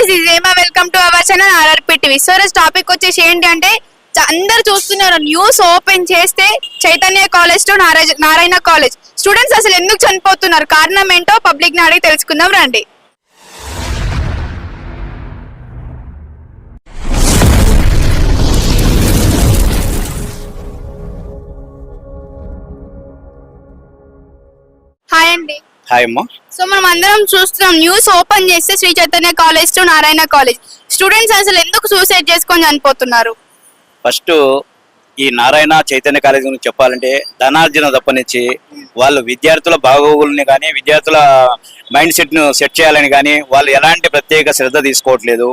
Guys ఇది ఏమా? Welcome to our channel RRP TV so రోజు టాపిక్ వచ్చేసి ఏంటి అంటే అందరు చూస్తున్నారు న్యూస్ ఓపెన్ చేస్తే Chaitanya college to Narayana Narayana college students అసలు ఎందుకు చనిపోతున్నారు? కారణం ఏంటో పబ్లిక్ని అడిగి తెలుసుకుందాం రండి. హాయ్ అమ్మా. సో మనం అందరం చూస్తున్నాం న్యూస్ ఓపెన్ చేస్తే Sri Chaitanya college to Narayana college students అసలు ఎందుకు సూసైడ్ చేసుకొని చనిపోతున్నారు? ఫస్ట్ ఈ నారాయణ చైతన్య కాలేజీ గురించి చెప్పాలంటే ధనార్జన తప్పనిచ్చి వాళ్ళు విద్యార్థుల బాగోగుల్ని కానీ విద్యార్థుల మైండ్ సెట్ను సెట్ చేయాలని కానీ వాళ్ళు ఎలాంటి ప్రత్యేక శ్రద్ధ తీసుకోవట్లేదు.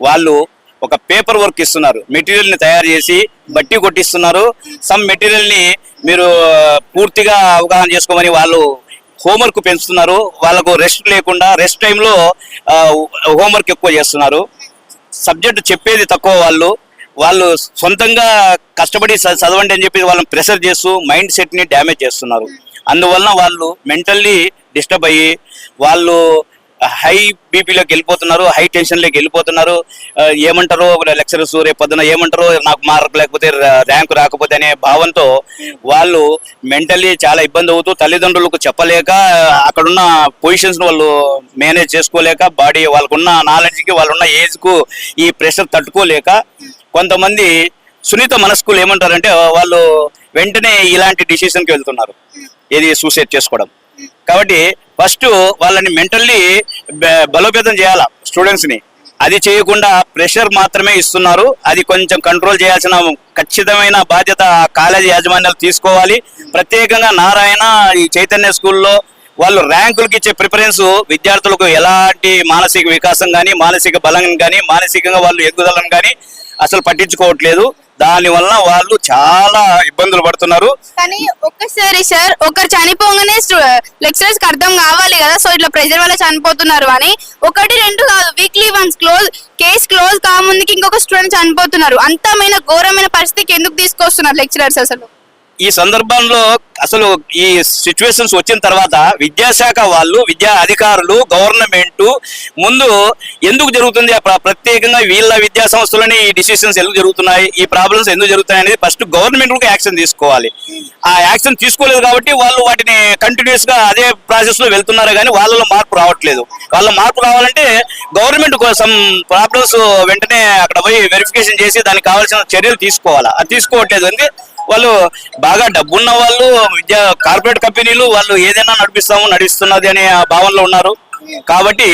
వాళ్ళు ఒక పేపర్ వర్క్ ఇస్తున్నారు. మెటీరియల్ని తయారు చేసి బట్టి కొట్టిస్తున్నారు. సమ్ మెటీరియల్ని మీరు పూర్తిగా అవగాహన చేసుకోమని వాళ్ళు హోంవర్క్ పెంచుతున్నారు. వాళ్ళకు రెస్ట్ లేకుండా రెస్ట్ టైంలో హోంవర్క్ ఎక్కువ చేస్తున్నారు. సబ్జెక్ట్ చెప్పేది తక్కువ వాళ్ళు. వాళ్ళు సొంతంగా కష్టపడి చ- చదవండి అని చెప్పి వాళ్ళని ప్రెషర్ చేస్తూ మైండ్ సెట్ని డ్యామేజ్ చేస్తున్నారు. అందువలన వాళ్ళు మెంటల్లీ డిస్టర్బ్ అయ్యి వాళ్ళు హై బీపీలోకి వెళ్ళిపోతున్నారు హై టెన్షన్లోకి వెళ్ళిపోతున్నారు. ఏమంటారు ఏమంటారో లెక్చరర్స్ రేపు పొద్దున ఏమంటారో నాకు మార్క్ లేకపోతే ర్యాంక్ రాకపోతే అనే భావంతో వాళ్ళు మెంటల్లీ చాలా ఇబ్బంది అవుతూ తల్లిదండ్రులకు చెప్పలేక అక్కడున్న పొజిషన్స్ వాళ్ళు మేనేజ్ చేసుకోలేక బాడీ వాళ్ళకున్న నాలెడ్జ్కి వాళ్ళున్న ఏజ్కు ఈ ప్రెషర్ తట్టుకోలేక కొంతమంది సునీత మనస్కులు ఏమంటారంటే వాళ్ళు వెంటనే ఇలాంటి డిసిషన్కి వెళ్తున్నారు. ఏది సూసైడ్ చేసుకోవడం. కాబట్టి ఫస్ట్ వాళ్ళని మెంటల్లీ బలోపేతం చేయాల స్టూడెంట్స్ని? అది చేయకుండా ప్రెషర్ మాత్రమే ఇస్తున్నారు. అది కొంచెం కంట్రోల్ చేయాల్సిన ఖచ్చితమైన బాధ్యత కాలేజీ యాజమాన్యాలు తీసుకోవాలి. ప్రత్యేకంగా నారాయణ ఈ చైతన్య స్కూల్లో వాళ్ళు ర్యాంకులకు ఇచ్చే ప్రిఫరెన్స్ విద్యార్థులకు ఎలాంటి మానసిక వికాసం కానీ మానసిక బలం కానీ మానసికంగా వాళ్ళు ఎదుగుదలను కానీ అసలు పట్టించుకోవట్లేదు. దాని వల్ల వాళ్ళు చాలా ఇబ్బందులు పడుతున్నారు. కానీ ఒక్కసారి సార్ ఒకరు చనిపోగానే లెక్చరర్స్కి అర్థం కావాలి కదా సో ఇట్లా ప్రెజర్ వల్ల చనిపోతున్నారు అని. ఒకటి రెండు కాదు weekly once close case close కాముందుకి ఇంకొక స్టూడెంట్ చనిపోతున్నారు. అంతమైన ఘోరమైన పరిస్థితికి ఎందుకు తీసుకొస్తున్నారు లెక్చరర్స్ అసలు? ఈ సందర్భంలో అసలు ఈ సిచ్యువేషన్స్ వచ్చిన తర్వాత విద్యాశాఖ వాళ్ళు విద్యా అధికారులు గవర్నమెంట్ ముందు ఎందుకు జరుగుతుంది? ఆ ప్ర- ప్రత్యేకంగా వీళ్ళ విద్యా సంస్థలని ఈ డిసిషన్స్ ఎందుకు జరుగుతున్నాయి? ఈ ప్రాబ్లమ్స్ ఎందుకు జరుగుతున్నాయి అనేది ఫస్ట్ గవర్నమెంట్ కూడా యాక్షన్ తీసుకోవాలి. ఆ యాక్షన్ తీసుకోలేదు కాబట్టి వాళ్ళు వాటిని కంటిన్యూస్గా అదే ప్రాసెస్లో వెళ్తున్నారు కానీ వాళ్ళలో మార్పు రావట్లేదు. వాళ్ళ మార్పు రావాలంటే గవర్నమెంట్ కోసం ప్రాబ్లమ్స్ వెంటనే అక్కడ పోయి వెరిఫికేషన్ చేసి దానికి కావాల్సిన చర్యలు తీసుకోవాలి? అది తీసుకోవట్లేదు అంటే వాళ్ళు బాగా డబ్బున్న వాళ్ళు విద్యా కార్పొరేట్ కంపెనీలు వాళ్ళు ఏదైనా నడిపిస్తాము నడిస్తున్నది అనే భావనలో ఉన్నారు. కాబట్టి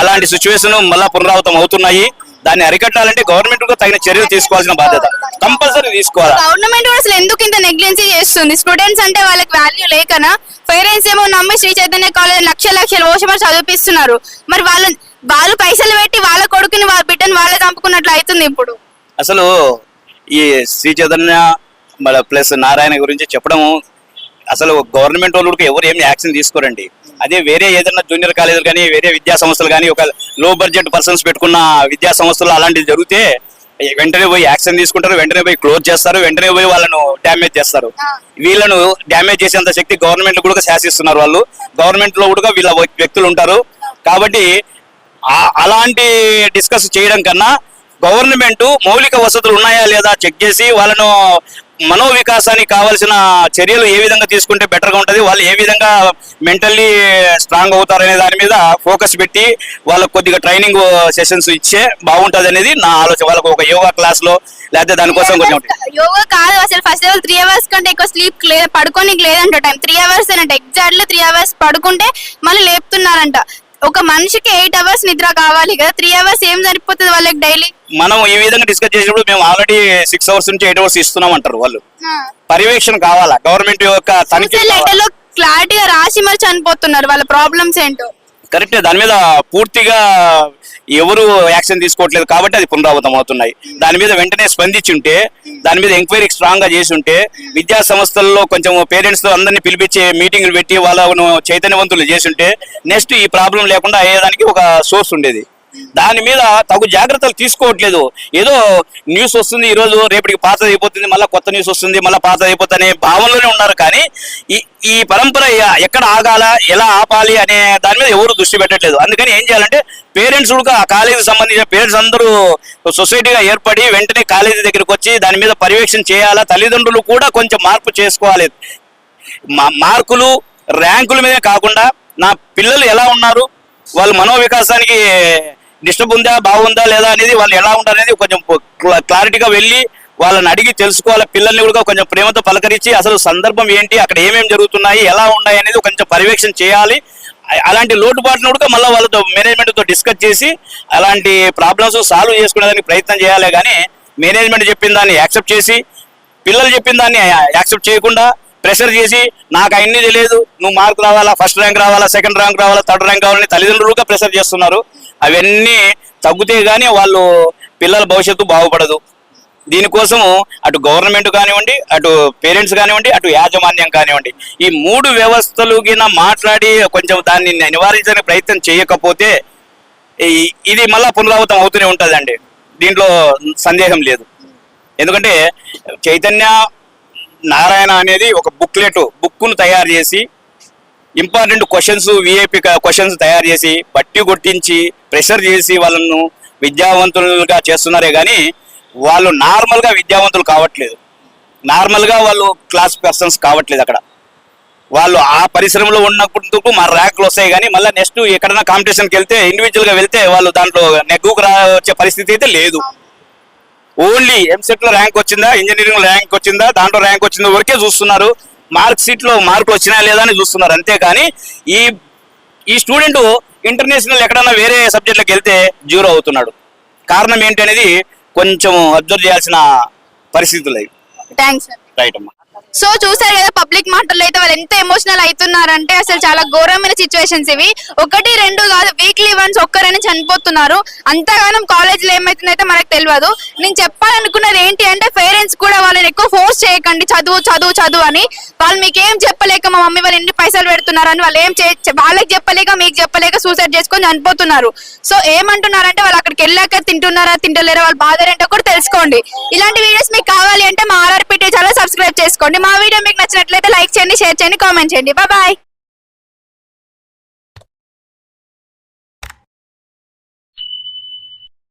అలాంటి సిచ్యువేషన్ మళ్ళా పునరావృతం అవుతున్నాయి. దాన్ని అరికట్టాలంటే గవర్నమెంట్ కూడా తగిన చర్యలు తీసుకోవాల్సిన బాధ్యత. కంపల్సరీ తీసుకోవాలి? గవర్నమెంట్ కూడా అసలు ఎందుకు ఇంత నెగ్లెన్సీ చేస్తుంది? స్టూడెంట్స్ అంటే వాళ్ళకి వాల్యూ లేకనా? పేరెంట్స్ ఏమో నమ్మి శ్రీ చైతన్య కాలేజ్ లక్ష లక్షలు ఓషమని చదివిపిస్తున్నారు. మరి వాళ్ళ వాళ్ళు పైసలు పెట్టి వాళ్ళ కొడుకుని వాళ్ళ బిడ్డని వాళ్ళే చంపుకున్నట్లు అవుతుంది ఇప్పుడు. అసలు ఈ శ్రీ చైతన్య మన ప్లస్ నారాయణ గురించి చెప్పడం అసలు గవర్నమెంట్ వాళ్ళు ఎవరు ఏమి యాక్షన్ తీసుకోరండి. అదే వేరే ఏదైనా జూనియర్ కాలేజీలు కానీ వేరే విద్యా సంస్థలు కానీ ఒక లో బడ్జెట్ పర్సన్స్ పెట్టుకున్న విద్యా సంస్థలు అలాంటివి జరిగితే వెంటనే పోయి యాక్షన్ తీసుకుంటారు వెంటనే పోయి క్లోజ్ చేస్తారు వెంటనే పోయి వాళ్ళను డ్యామేజ్ చేస్తారు. వీళ్ళను డ్యామేజ్ చేసేంత శక్తి గవర్నమెంట్ కూడా శాసిస్తున్నారు వాళ్ళు. గవర్నమెంట్లో కూడా వీళ్ళ వ్యక్తులు ఉంటారు. కాబట్టి అలాంటి డిస్కస్ చేయడం కన్నా గవర్నమెంట్ మౌలిక వసతులు ఉన్నాయా లేదా చెక్ చేసి వాళ్ళను మనో వికాసానికి కావాల్సిన చర్యలు ఏ విధంగా తీసుకుంటే బెటర్గా ఉంటది వాళ్ళు ఏ విధంగా మెంటల్లీ స్ట్రాంగ్ అవుతారనే దాని మీద ఫోకస్ పెట్టి వాళ్ళకు కొద్దిగా ట్రైనింగ్ సెషన్స్ ఇచ్చే బాగుంటది అనేది నా ఆలోచన. వాళ్ళకు ఒక యోగా క్లాస్లో లేకపోతే దానికోసం కొంచెం యోగా కాదు అసలు ఫస్ట్ ఆఫ్ త్రీ అవర్స్ కంటే ఎక్కువ స్లీప్ లేదు పడుకోనికి లేదంట. టైం త్రీ అవర్స్ అంట ఎగ్జాక్ట్లీ త్రీ అవర్స్ పడుకుంటే మళ్ళీ లేపుతున్నారంట. ఒక మనిషికి ఎయిట్ అవర్స్ నిద్ర కావాలి కదా త్రీ అవర్స్ ఏం సరిపోతుంది వాళ్ళకి డైలీ? మనం ఈ విధంగా డిస్కస్ చేసినప్పుడు మేము ఆల్రెడీ సిక్స్ అవర్స్ నుంచి ఎయిట్ అవర్స్ ఇస్తున్నాం అంటారు వాళ్ళు. పర్యవేక్షణ కావాలా? గవర్నమెంట్ యొక్క తనిఖీ క్లారిటీగా రాసి మరి చనిపోతున్నారు వాళ్ళ ప్రాబ్లమ్స్ ఏంటో. కరెక్టే దాని మీద పూర్తిగా ఎవరు యాక్షన్ తీసుకోవట్లేదు కాబట్టి అది పునరావృతం అవుతున్నాయి. దాని మీద వెంటనే స్పందించుంటే దాని మీద ఎంక్వైరీ స్ట్రాంగ్గా చేసి ఉంటే విద్యా సంస్థల్లో కొంచెం పేరెంట్స్తో అందరినీ పిలిపించి మీటింగ్లు పెట్టి వాళ్ళను చైతన్యవంతులు చేసి ఉంటే నెక్స్ట్ ఈ ప్రాబ్లం లేకుండా అయ్యేదానికి ఒక సోర్స్ ఉండేది. దాని మీద తగు జాగ్రత్తలు తీసుకోవట్లేదు. ఏదో న్యూస్ వస్తుంది ఈ రోజు రేపటికి పాత అయిపోతుంది మళ్ళీ కొత్త న్యూస్ వస్తుంది మళ్ళీ పాత అయిపోతుంది అనే భావనలోనే ఉన్నారు. కానీ ఈ ఈ పరంపర ఎక్కడ ఆగాల ఎలా ఆపాలి అనే దాని మీద ఎవరు దృష్టి పెట్టట్లేదు. అందుకని ఏం చేయాలంటే పేరెంట్స్ కూడా ఆ కాలేజీకి సంబంధించిన పేరెంట్స్ అందరూ సొసైటీగా ఏర్పడి వెంటనే కాలేజీ దగ్గరికి వచ్చి దాని మీద పర్యవేక్షణ చేయాలా? తల్లిదండ్రులు కూడా కొంచెం మార్పు చేసుకోవాలి. మా- మార్కులు ర్యాంకుల మీదే కాకుండా నా పిల్లలు ఎలా ఉన్నారు? వాళ్ళ మనోవికాసానికి డిస్టర్బ్ ఉందా బాగుందా లేదా అనేది వాళ్ళు ఎలా ఉంటారు అనేది కొంచెం క్లా- క్లారిటీగా వెళ్ళి వాళ్ళని అడిగి తెలుసుకోవాలి. పిల్లల్ని కూడా కొంచెం ప్రేమతో పలకరించి అసలు సందర్భం ఏంటి అక్కడ ఏమేమి జరుగుతున్నాయి ఎలా ఉన్నాయి అనేది కొంచెం పర్యవేక్షణ చేయాలి. అలాంటి లోటుపాట్లను కూడా మళ్ళీ వాళ్ళతో మేనేజ్మెంట్తో డిస్కస్ చేసి అలాంటి ప్రాబ్లమ్స్ సాల్వ్ చేసుకునేదానికి ప్రయత్నం చేయాలి కానీ మేనేజ్మెంట్ చెప్పిన దాన్ని యాక్సెప్ట్ చేసి పిల్లలు చెప్పిన దాన్ని యాక్సెప్ట్ చేయకుండా ప్రెషర్ చేసి నాకు అన్ని తెలియదు నువ్వు మార్క్ రావాలా ఫస్ట్ ర్యాంక్ రావాలా సెకండ్ ర్యాంక్ రావాలా థర్డ్ ర్యాంక్ రావాలని తల్లిదండ్రులుగా ప్రెషర్ చేస్తున్నారు. అవన్నీ తగ్గితే గానీ వాళ్ళు పిల్లల భవిష్యత్తు బాగుపడదు. దీనికోసము అటు గవర్నమెంట్ కానివ్వండి అటు పేరెంట్స్ కానివ్వండి అటు యాజమాన్యం కానివ్వండి ఈ మూడు వ్యవస్థలు గిన మాట్లాడి కొంచెం దాన్ని నివారించడానికి ప్రయత్నం చేయకపోతే ఈ- ఇది మళ్ళా పునరావృతం అవుతూనే ఉంటుందండి. దీంట్లో సందేహం లేదు. ఎందుకంటే చైతన్య రామాయణ అనేది ఒక బుక్లెట్ బుక్ను తయారు చేసి ఇంపార్టెంట్ క్వశ్చన్స్ విఐపి క్వశ్చన్స్ తయారు చేసి బట్టి కొట్టించి ప్రెషర్ చేసి వాళ్ళను విద్యావంతులుగా చేస్తున్నారే కానీ వాళ్ళు నార్మల్గా విద్యావంతులు కావట్లేదు. నార్మల్గా వాళ్ళు క్లాస్ పర్సన్స్ కావట్లేదు అక్కడ. వాళ్ళు ఆ పరిశ్రమలో ఉన్నప్పుడు మా ర్యాంకులు వస్తాయి కానీ మళ్ళీ నెక్స్ట్ ఎక్కడైనా కాంపిటీషన్కి వెళ్తే ఇండివిజువల్గా వెళ్తే వాళ్ళు దాంట్లో నెగ్గుకు రా వచ్చే పరిస్థితి అయితే లేదు. ఓన్లీ ఎంసెట్లో ర్యాంక్ వచ్చిందా ఇంజనీరింగ్లో ర్యాంక్ వచ్చిందా దాంట్లో ర్యాంక్ వచ్చిందా వరకే చూస్తున్నారు. మార్క్ షీట్లో మార్కులు వచ్చినా లేదా అని చూస్తున్నారు. అంతేకాని ఈ ఈ స్టూడెంట్ ఇంటర్నేషనల్ ఎక్కడన్నా వేరే సబ్జెక్టులకు వెళ్తే జీరో అవుతున్నాడు. కారణం ఏంటి అనేది కొంచెం అబ్జర్వ్ చేయాల్సిన పరిస్థితులు అవి థ్యాంక్స్ రైట్ అమ్మా. సో చూసారు కదా పబ్లిక్ మాటల్లో అయితే వాళ్ళు ఎంత ఎమోషనల్ అవుతున్నారంటే అసలు చాలా ఘోరమైన సిచ్యువేషన్స్ ఇవి. ఒకటి రెండు కాదు వీక్లీ వన్స్ ఒక్కరైనా చనిపోతున్నారు. అంతగానం కాలేజీలో ఏమైతుందైతే మనకు తెలియదు. నేను చెప్పాలనుకున్నది ఏంటి అంటే పేరెంట్స్ కూడా వాళ్ళని ఎక్కువ ఫోర్స్ చేయకండి. చదువు చదువు చదువు అని. వాళ్ళు మీకు ఏం చెప్పలేక మా మమ్మీ వాళ్ళు ఎన్ని పైసలు పెడుతున్నారని వాళ్ళు ఏం చే వాళ్ళకి చెప్పలేక మీకు చెప్పలేక సూసైడ్ చేసుకొని చనిపోతున్నారు. సో ఏమంటున్నారంటే వాళ్ళు అక్కడికి వెళ్ళాక తింటున్నారా తింటలేరా వాళ్ళు బాధ ఏంటో కూడా తెలుసుకోండి. ఇలాంటి వీడియోస్ మీకు కావాలి అంటే మా ఆర్ఆర్పీ ఛానల్ సబ్స్క్రైబ్ చేసుకోండి. మా వీడియో మీకు నచ్చినట్లయితే లైక్ చేయండి షేర్ చేయండి కామెంట్ చేయండి. బాయ్